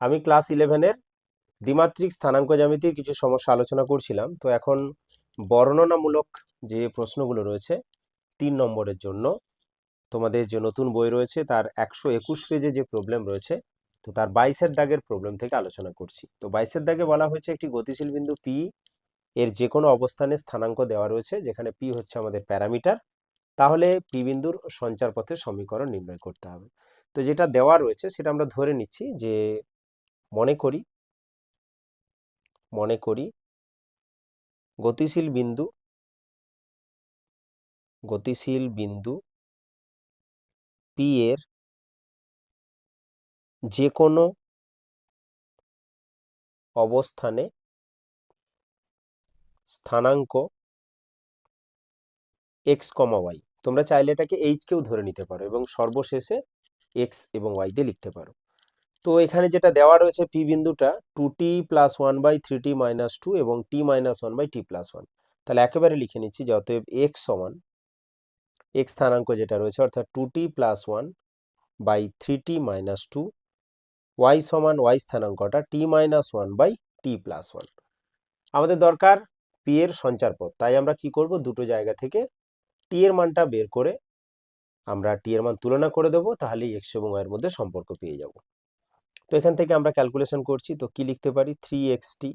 আমি ক্লাস ইলেভেনের দ্বিমাত্রিক স্থানাঙ্ক জ্যামিতির কিছু সমস্যা আলোচনা করছিলাম। তো এখন বর্ণনামূলক যে প্রশ্নগুলো রয়েছে তিন নম্বরের জন্য, তোমাদের যে নতুন বই রয়েছে তার একশো একুশ পেজে যে প্রবলেম রয়েছে, তো তার বাইশের দাগের প্রবলেম থেকে আলোচনা করছি। তো বাইশের দাগে বলা হয়েছে একটি গতিশীল বিন্দু পি এর যে কোনো অবস্থানে স্থানাঙ্ক দেওয়া রয়েছে, যেখানে পি হচ্ছে আমাদের প্যারামিটার। তাহলে পি বিন্দুর সঞ্চার পথের সমীকরণ নির্ণয় করতে হবে। তো যেটা দেওয়া রয়েছে সেটা আমরা ধরে নিচ্ছি যে মনে করি মনে করি, গতিশীল বিন্দু গতিশীল বিন্দু পি এর যে কোনো অবস্থানে স্থানাঙ্ক এক্স কমা ওয়াই তোমরা চাইলে এটাকে এইচ কেও ধরে নিতে পারো এবং সর্বশেষে এক্স এবং ওয়াই দিয়ে লিখতে পারো। তো এখানে যেটা দেওয়া রয়েছে পি বিন্দুটা two t plus one by three t minus two এবং t minus one by t plus one তাহলে একেবারে লিখে নিচ্ছি যে অতএব এক্স সমান এক্স স্থানাঙ্ক যেটা রয়েছে অর্থাৎ two t plus one by three t minus two y সমান Y স্থানাঙ্কটা t minus one by t plus one আমাদের দরকার পি এর সঞ্চার পথ তাই আমরা কি করব? দুটো জায়গা থেকে টি এর মানটা বের করে আমরা টি এর মান তুলনা করে দেবো, তাহলেই এক্স এবং এর মধ্যে সম্পর্ক পেয়ে যাব। তো এখান থেকে আমরা ক্যালকুলেশন করছি, তো কি লিখতে পারি? Three x t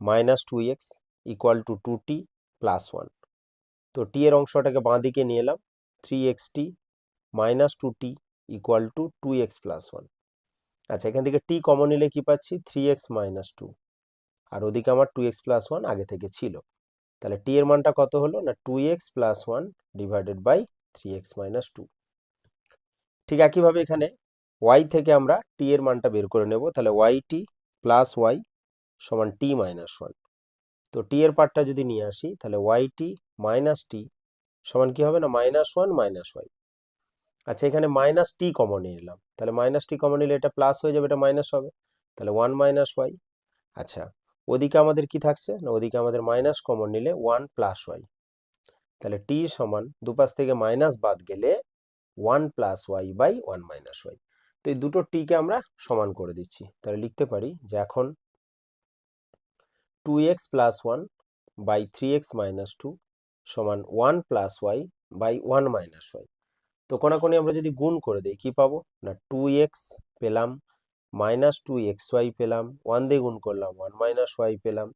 minus two x equal to two t plus one তো টি এর অংশটাকে বাঁ দিকে নিয়ে এলাম three x t minus two t equal to two x plus one আচ্ছা এখান থেকে টি কমন নিলে কি পাচ্ছি? থ্রি এক্স মাইনাস টু আর ওদিকে আমার টু এক্স প্লাস ওয়ান আগে থেকে ছিল। তাহলে টি এর মানটা কত হলো? না two x plus one divided by three x minus two ঠিক একইভাবে এখানে ওয়াই থেকে আমরা টি এর মানটা বের করে নেব। তাহলে ওয়াই টি প্লাস ওয়াই সমান টি মাইনাস ওয়ান তো টি এর পার্টটা যদি নিয়ে আসি, তাহলে ওয়াই টি মাইনাস টি সমান কি হবে না? মাইনাস ওয়ান মাইনাস ওয়াই আচ্ছা এখানে মাইনাস টি কমন নিলাম তাহলে মাইনাস টি কমন নিলে এটা প্লাস হয়ে যাবে, এটা মাইনাস হবে। তাহলে ওয়ান মাইনাস ওয়াই আচ্ছা ওদিকে আমাদের কি থাকছে? না, ওদিকে আমাদের মাইনাস কমন নিলে ওয়ান প্লাস ওয়াই তাহলে টি সমান দুপাশ থেকে মাইনাস বাদ গেলে one plus y by one minus y তো এই দুটো টিকে আমরা সমান করে দিচ্ছি। তাহলে লিখতে পারি যে এখন two x plus one by three x minus two সমান one plus y by one minus y তো কোনাকোনি আমরা যদি গুণ করে দিই, কি পাবো? না টু এক্স পেলাম মাইনাস টু এক্স ওয়াই পেলাম ওয়ান দিয়ে গুণ করলাম ওয়ান মাইনাস ওয়াই পেলাম।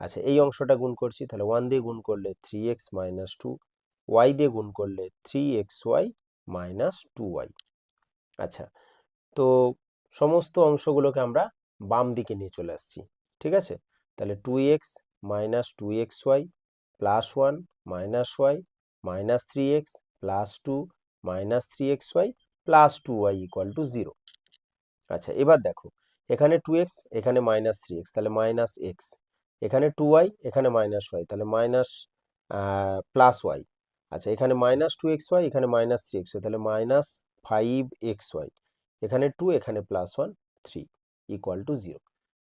আচ্ছা এই অংশটা গুণ করছি, তাহলে ওয়ান দিয়ে গুণ করলে three x minus two y দিয়ে গুণ করলে three x y minus two y আচ্ছা তো সমস্ত অংশগুলোকে আমরা বাম দিকে নিয়ে চলে আসছি, ঠিক আছে? তাহলে two x minus two x y plus one minus y minus three x plus two minus three x y plus two y equal to zero আচ্ছা এবার দেখো, এখানে টু এক্স এখানে মাইনাস থ্রি এক্স তাহলে মাইনাস এক্স এখানে two y এখানে minus y তাহলে minus plus y আচ্ছা এখানে মাইনাস টু এক্স ওয়াই এখানে মাইনাস থ্রি এক্স ওয়াই তাহলে মাইনাস ফাইভ এক্স ওয়াই এখানে টু এখানে plus one three equal to zero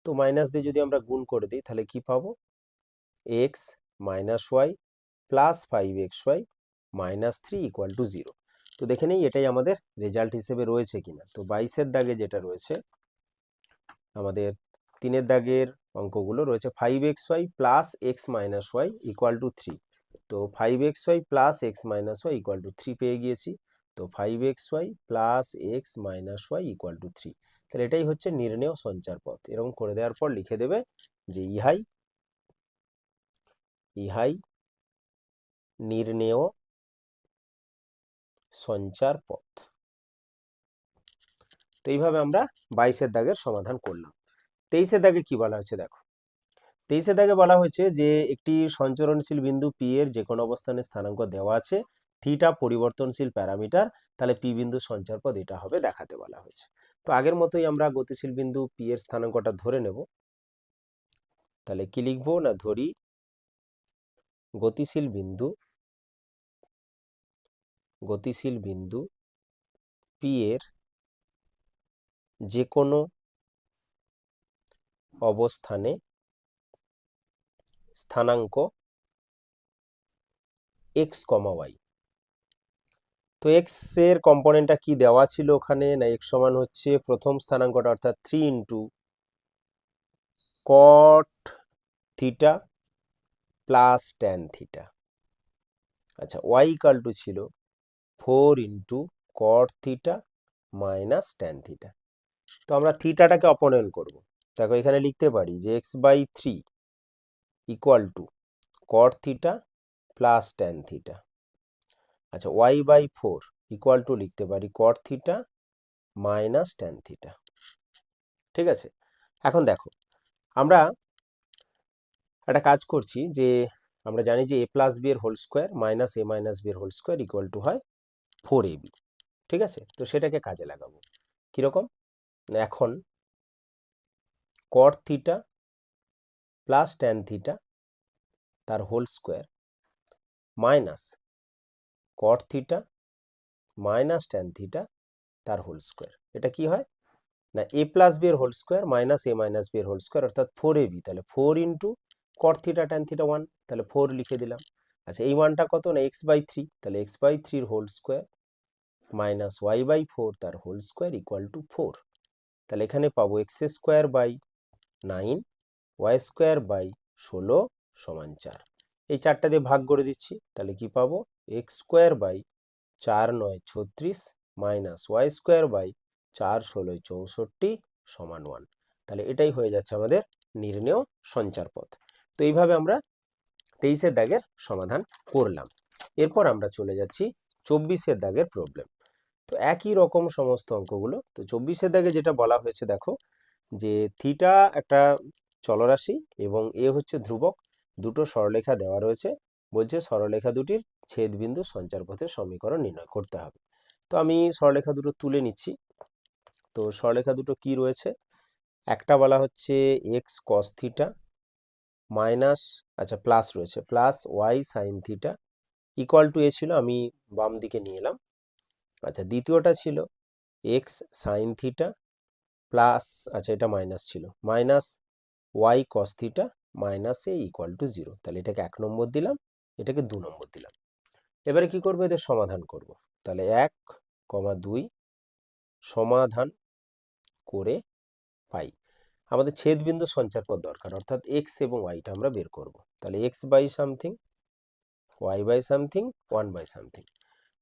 তো মাইনাস দিয়ে যদি আমরা গুণ করে দিই, তাহলে কি পাবো? X minus y plus five x y minus three equal to zero তো দেখে নেই, এটাই আমাদের রেজাল্ট হিসেবে রয়েছে কিনা। তো বাইশের দাগে যেটা রয়েছে, আমাদের তিনের দাগের অঙ্কগুলো রয়েছে five x y plus x minus y equal to three তো five x y plus x minus y equal to three পেয়ে গিয়েছি। তো five x y plus x minus y equal to three তাহলে এটাই হচ্ছে নির্ণেয় সঞ্চার পথ। এরকম করে দেওয়ার পর লিখে দেবে যে ইহাই ইহাই নির্ণেয় সঞ্চার পথ। তো এইভাবে আমরা বাইশের দাগের সমাধান করলাম। তেইশের দাগে কি বলা হয়েছে দেখো? তেইশের দাগে বলা হয়েছে যে একটি সঞ্চরণশীল বিন্দু পি এর যে কোনো অবস্থানে স্থানাঙ্ক দেওয়া আছে। থিটা পরিবর্তনশীল প্যারামিটার, তাহলে পি বিন্দু সঞ্চার পথ এটা হবে দেখাতে বলা হয়েছে। তো আগের মতোই আমরা গতিশীল বিন্দু পি এর স্থানাঙ্কটা ধরে নেব। তাহলে কি লিখব না ধরি? গতিশীল বিন্দু গতিশীল বিন্দু পি এর যে কোনো অবস্থানে স্থানাঙ্ক এক্স কমা ওয়াই তো এক্সের কম্পোনেন্টটা কি দেওয়া ছিল ওখানে? না এক্স সমান হচ্ছে প্রথম স্থানাঙ্কটা, অর্থাৎ three into cot theta plus tan theta আচ্ছা ওয়াই ইকাল টু ছিল four into cot theta minus tan theta তো আমরা থিটাটাকে অপনয়ন করব। দেখো, এখানে লিখতে পারি যে x by three equal to cot theta plus tan theta আচ্ছা y by four equal to লিখতে পারি cot theta minus tan theta ঠিক আছে? এখন দেখো, আমরা একটা কাজ করছি যে আমরা জানি যে এ প্লাস বি এর whole square minus a minus b এর হোল স্কোয়ার ইকুয়াল টু হয় ফোর এ বি ঠিক আছে? তো সেটাকে কাজে লাগাবো। কীরকম এখন cot theta plus tan theta তার whole square minus cot theta minus tan theta তার হোল স্কোয়ার এটা কি হয়? না এ প্লাস বি এর whole square minus a minus b এর হোল স্কোয়ার অর্থাৎ ফোর এ বি তাহলে four into cot theta tan theta one তাহলে ফোর লিখে দিলাম। আচ্ছা এই ওয়ানটা কত না এক্স বাই থ্রি তাহলে এক্স বাই থ্রির whole square minus y by four তার whole square equal to four তাহলে এখানে পাবো x square by nine y square by ষোলো সমান চার। এই চারটা দিয়ে ভাগ করে দিচ্ছি, তাহলে কি পাবো? এক্স স্কোয়ার বাই চার নয় ছত্রিশ মাইনাস ওয়াই স্কোয়ার বাই চার ষোলোয় চৌষট্টি সমান ওয়ান তাহলে এটাই হয়ে যাচ্ছে আমাদের নির্ণেয় সঞ্চার পথ। তো এইভাবে আমরা তেইশের দাগের সমাধান করলাম। এরপর আমরা চলে যাচ্ছি চব্বিশের দাগের প্রবলেম তো একই রকম সমস্ত অঙ্কগুলো, তো চব্বিশের দাগে যেটা বলা হয়েছে দেখো, যে থিটা একটা চলরাশি এবং এ হচ্ছে ধ্রুবক, দুটো সরলরেখা দেওয়া রয়েছে বলছে সরলরেখা দুটির ছেদবিন্দু সঞ্চার পথের সমীকরণ নির্ণয় করতে হবে। তো আমি সরলরেখা দুটো তুলে নিচ্ছি। তো সরলরেখা দুটো কি রয়েছে? একটা বলা হচ্ছে এক্স কস থিটা মাইনাস আচ্ছা প্লাস রয়েছে। Plus y sine theta equal to a ছিল, আমি বাম দিকে নিয়ে এলাম। আচ্ছা দ্বিতীয়টা ছিল এক্স সাইন থিটা প্লাস আচ্ছা এটা মাইনাস ছিল। Minus y cos theta minus a equal to zero তাহলে এটাকে এক নম্বর দিলাম। এটাকে দু নম্বর দিলাম। এবারে কি করব? এদের সমাধান করব। তাহলে এক কমা দুই সমাধান করে পাই। আমাদের ছেদবিন্দু সঞ্চার পথ দরকার, অর্থাৎ এক্স এবং ওয়াইটা আমরা বের করব। তাহলে x by something y by something one by something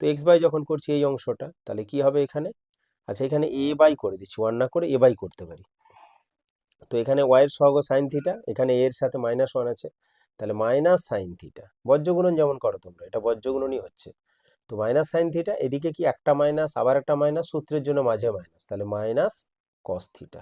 তো এক্স বাই যখন করছি এই অংশটা, তাহলে কি হবে এখানে? আচ্ছা এখানে এ বাই করে দিচ্ছি ওয়ান না করে এ বাই করতে পারি। তো এখানে ওয়াইয়ের সহগ সাইন থিটা এখানে এর সাথে মাইনাস ওয়ান আছে। তাহলে মাইনাস সাইন থিটা বজ্রগুণন যেমন করো তোমরা, এটা বজ্রগুণনই হচ্ছে। তো মাইনাস সাইন থিটা এদিকে কি একটা মাইনাস আবার একটা মাইনাস সূত্রের জন্য মাঝে মাইনাস তাহলে মাইনাস কস থিটা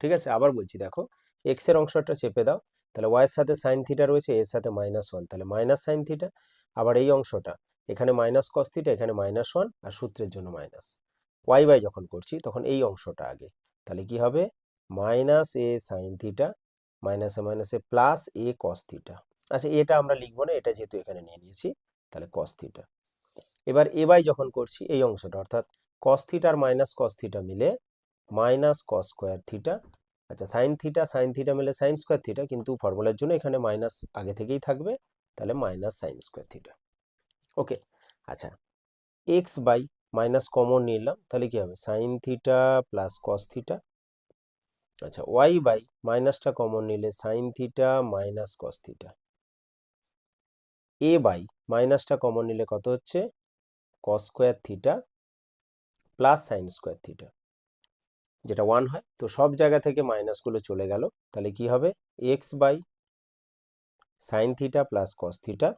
ঠিক আছে? আবার বলছি, দেখো এক্সের অংশটা চেপে দাও। তাহলে ওয়াইয়ের সাথে সাইন থিটা রয়েছে, এর সাথে মাইনাস ওয়ান তাহলে মাইনাস সাইন থিটা আবার এই অংশটা, এখানে মাইনাস কস থিটা এখানে মাইনাস ওয়ান আর সূত্রের জন্য মাইনাস ওয়াই বাই যখন করছি, তখন এই অংশটা আগে। তাহলে কি হবে? মাইনাস এ সাইন থিটা মাইনাসে মাইনাসে প্লাস এ কস থিটা আচ্ছা এটা আমরা লিখব না, এটা যেহেতু এখানে নিয়ে নিয়েছি, তাহলে কস থিটা এবার এ বাই যখন করছি, এই অংশটা, অর্থাৎ কস থিটার মাইনাস কস থিটা মিলে মাইনাস কস স্কোয়ার থিটা আচ্ছা সাইন থিটা সাইন থিটা মিলে সাইন স্কোয়ার থিটা কিন্তু ফর্মুলার জন্য এখানে মাইনাস আগে থেকেই থাকবে, তাহলে minus sine square theta okay আচ্ছা এক্স বাই মাইনাস কমন নিলাম, তাহলে কি হবে? Sine theta plus cos theta আচ্ছা ওয়াই বাই মাইনাসটা কমন নিলে sine theta minus cos theta a by মাইনাসটা কমন নিলে কত হচ্ছে? Cos square theta plus sine square theta যেটা ওয়ান হয়, তো সব জায়গা থেকে মাইনাসগুলো চলে গেল। তাহলে কি হবে? X by sine theta plus cos theta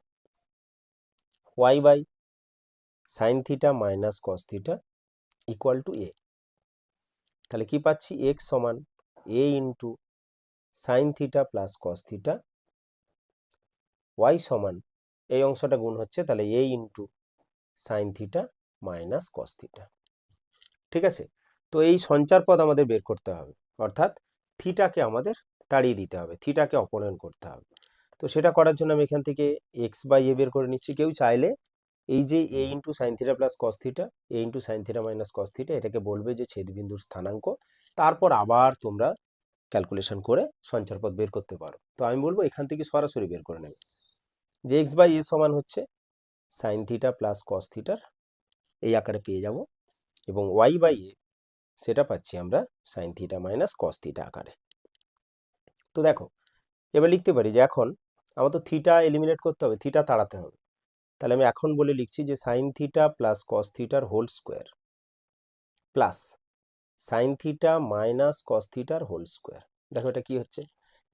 y by sine theta minus cos theta equal to a তাহলে কি পাচ্ছি? এক্স সমান a into sine theta plus cos theta y সমান এই অংশটা গুণ হচ্ছে তাহলে a into sine theta minus cos theta ঠিক আছে? তো এই সঞ্চার পদ আমাদের বের করতে হবে। অর্থাৎ থিটাকে আমাদের তাড়িয়ে দিতে হবে থিটাকে অপনয়ন করতে হবে। তো সেটা করার জন্য আমি এখান থেকে এক্স বাই এ বের করে নিচ্ছি। কেউ চাইলে এই যে a into sine theta plus cos theta a into sine theta minus cos theta এটাকে বলবে যে ছেদবিন্দুর স্থানাঙ্ক। তারপর আবার তোমরা ক্যালকুলেশন করে সঞ্চারপথ বের করতে পারো। তো আমি বলব এখান থেকে সরাসরি বের করে নেবে। যে এক্স বাই এ সমান হচ্ছে সাইন থিটা প্লাস কস থিটার এই আকারে পেয়ে যাব এবং ওয়াই বাই এ সেটা পাচ্ছি আমরা sine theta minus cos theta আকারে। তো দেখো, এবার লিখতে পারি যে এখন আমার তো থিটা এলিমিনেট করতে হবে থিটা তাড়াতে হবে। তাহলে আমি এখন বলে লিখছি যে সাইন থিটা প্লাস কস থিটার whole square plus sine theta minus cos থিটার হোল স্কোয়ার দেখো এটা কি হচ্ছে?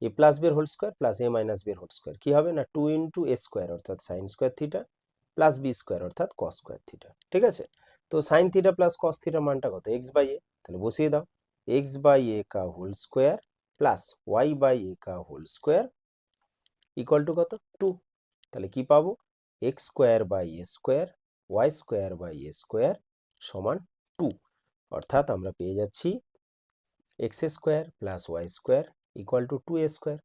এ প্লাস বের whole square plus a minus বের হোল স্কোয়ার কি হবে না? টু ইন্টু এ স্কোয়ার অর্থাৎ sine square theta plus b square অর্থাৎ কস স্কোয়ার থিটা ঠিক আছে? তো সাইন থিটা প্লাস কস থিটার মানটা কত? এক্স বাই এ তাহলে বসিয়ে দাও। এক্স বাই এ কা whole square plus y by a কা হোল স্কোয়ার ইকুয়াল টু কত? টু তাহলে কি পাবো? X square by a square y square by a square সমান টু অর্থাৎ আমরা পেয়ে যাচ্ছি x square plus y square equal to two square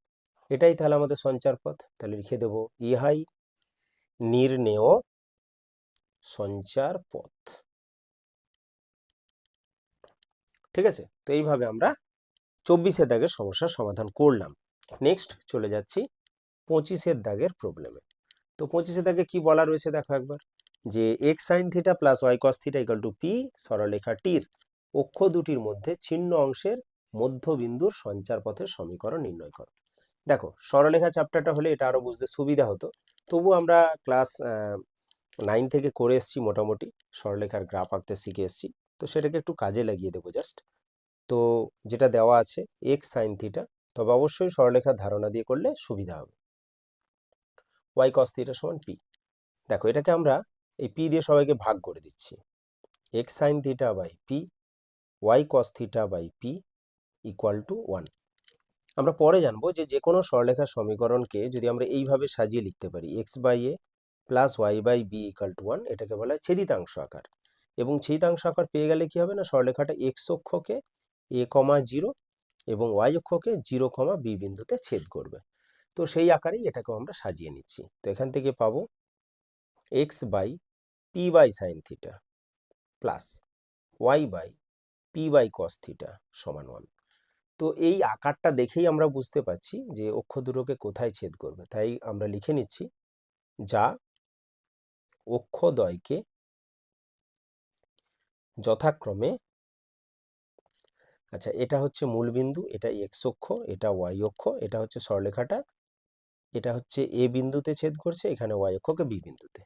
এটাই তাহলে আমাদের সঞ্চার পথ। তাহলে লিখে দেব ইহাই নির্ণেয় সঞ্চার পথ। ঠিক আছে? তো এইভাবে আমরা চব্বিশের দাগের সমস্যার সমাধান করলাম। নেক্সট চলে যাচ্ছি পঁচিশের দাগের প্রবলেমে তো পঁচিশের দাগে কি বলা রয়েছে দেখো একবার। যে x sine theta plus y cos theta equal to p সরলরেখা টির অক্ষ দুটির মধ্যে ছিন্ন অংশের মধ্যবিন্দুর সঞ্চার পথের সমীকরণ নির্ণয় করো। দেখো, সরলরেখা চ্যাপ্টারটা হলে এটা আরও বুঝতে সুবিধা হতো। তবু আমরা ক্লাস নাইন থেকে করে এসেছি মোটামুটি, সরলরেখার গ্রাফ আঁকতে শিখে এসেছি। তো সেটাকে একটু কাজে লাগিয়ে দেবো জাস্ট তো যেটা দেওয়া আছে এক্স সাইন থিটা তবে অবশ্যই সরলরেখার ধারণা দিয়ে করলে সুবিধা হবে। ওয়াই কস থিটা সমান পি দেখো, এটাকে আমরা এই পি দিয়ে সবাইকে ভাগ করে দিচ্ছি। X sine theta by p y cos theta by p equal to one আমরা পরে জানব যে যে কোনো সরলেখার সমীকরণকে যদি আমরা এইভাবে সাজিয়ে লিখতে পারি x by a plus y by b equal to one এটাকে বলা হয় ছেদিতাংশ আকার। এবং ছেদিতাংশ আকার পেয়ে গেলে কি হবে না? সরলেখাটা এক্স অক্ষকে এ কমা জিরো এবং ওয়াই অক্ষকে জিরো কমা বি বিন্দুতে ছেদ করবে। তো সেই আকারেই এটাকেও আমরা সাজিয়ে নিচ্ছি। তো এখান থেকে পাবো x by p by sine theta plus y by p by cos theta সমান ওয়ান তো এই আকারটা দেখেই আমরা বুঝতে পারছি যে অক্ষ দুটোকে কোথায় ছেদ করবে। তাই আমরা লিখে নিচ্ছি, যা অক্ষদ্বয়কে যথাক্রমে আচ্ছা এটা হচ্ছে মূল বিন্দু, এটা এক্স অক্ষ, এটা ওয়াই অক্ষ, এটা হচ্ছে সরলেখাটা এটা হচ্ছে এ বিন্দুতে ছেদ করছে, এখানে ওয়াই অক্ষকে বি বিন্দুতে।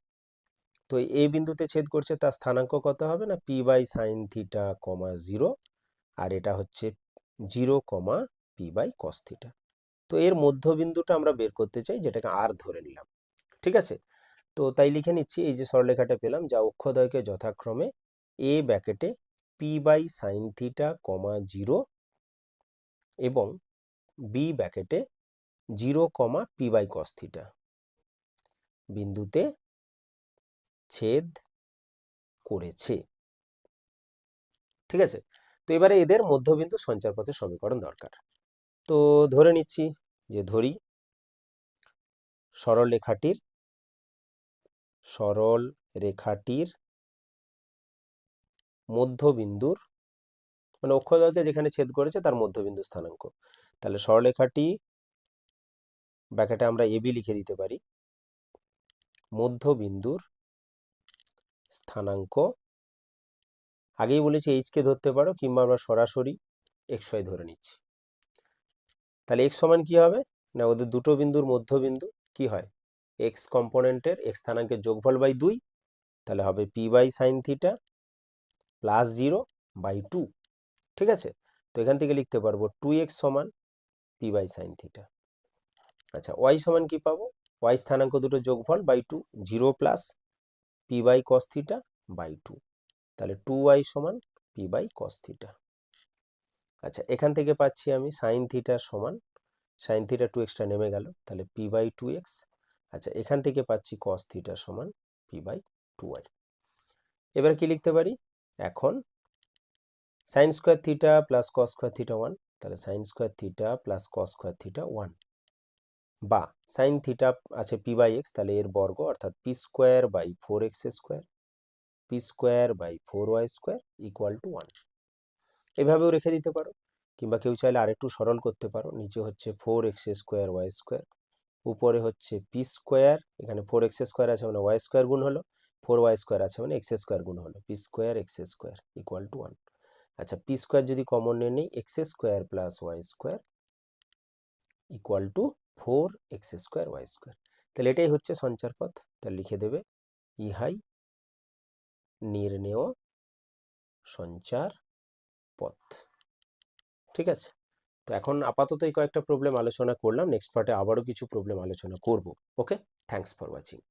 তো এ বিন্দুতে ছেদ করছে তার স্থানাঙ্ক কত হবে না? P by sine theta comma zero আর এটা হচ্ছে zero comma P by cos theta তো এর মধ্যবিন্দুটা আমরা বের করতে চাই যেটাকে আর ধরে নিলাম। ঠিক আছে? তো তাই লিখে নিচ্ছি, এই যে সরলেখাটা পেলাম, যা অক্ষদ্বয়কে যথাক্রমে এ ব্যাকেটে p by sine theta comma zero এবং বি ব্যাকেটে zero comma P by cos theta বিন্দুতে ছেদ করেছে। ঠিক আছে? তো এবারে এদের মধ্যবিন্দু সঞ্চার পথের সমীকরণ দরকার। তো ধরে নিচ্ছি যে ধরি, সরল রেখাটির সরল রেখাটির মধ্যবিন্দুর মানে অক্ষদয়কে যেখানে ছেদ করেছে তার মধ্যবিন্দু স্থানাঙ্ক। তাহলে সরলরেখাটি ব্যাকেটে আমরা এবি লিখে দিতে পারি, মধ্যবিন্দুর স্থানাঙ্ক। আগেই বলেছি এইচকে ধরতে পারো কিংবা আমরা সরাসরি এক্স ওয়াই ধরে নিচ্ছি। তাহলে এক্স সমান কি হবে? না, ওদের দুটো বিন্দুর মধ্যবিন্দু কি হয়? এক্স কম্পোনেন্টের এক্স স্থানাঙ্কের যোগফল বাই দুই, তাহলে হবে p by sine theta plus zero by two ঠিক আছে? তো এখান থেকে লিখতে পারব টু এক্স সমান পি বাই সাইন থিটা আচ্ছা ওয়াই সমান কি পাবো? ওয়াই স্থানাঙ্ক দুটো যোগফল by two zero plus p by cos theta by two তাহলে টু ওয়াই সমান পি বাই কস থিটা আচ্ছা এখান থেকে পাচ্ছি আমি সাইন থিটা সমান সাইন থিটা টু এক্সটা নেমে গেল, তাহলে পি বাই টু এক্স আচ্ছা এখান থেকে পাচ্ছি কস থিটা সমান পি বাই টু ওয়াই এবার কি লিখতে পারি? এখন sine square theta plus cos square theta one তাহলে sine square theta plus cos square theta one বা সাইন থিটা আছে পি বাই এক্স তাহলে এর বর্গ অর্থাৎ p square by four x square p square by four y square equal to one এভাবেও রেখে দিতে পারো, কিংবা কেউ চাইলে আরেকটু সরল করতে পারো। নিচে হচ্ছে four x square y square উপরে হচ্ছে পি স্কোয়ার এখানে ফোর এক্স স্কোয়ার আছে মানে ওয়াই স্কোয়ার গুণ হলো ফোর ওয়াই স্কোয়ার আছে মানে এক্স স্কোয়ার গুণ হলো p square x square equal to one আচ্ছা পি স্কোয়ার যদি কমন নিয়ে নিই x square plus y square equal to four x square y square. তাহলে এটাই হচ্ছে সঞ্চার পথ। তাহলে লিখে দেবে, ইহাই নির্ণেয় সঞ্চার পথ। ঠিক আছে? তো এখন আপাতত এই কয়েকটা প্রবলেম আলোচনা করলাম। নেক্সট পার্টে আবারও কিছু প্রবলেম আলোচনা করব। Okay thanks for watching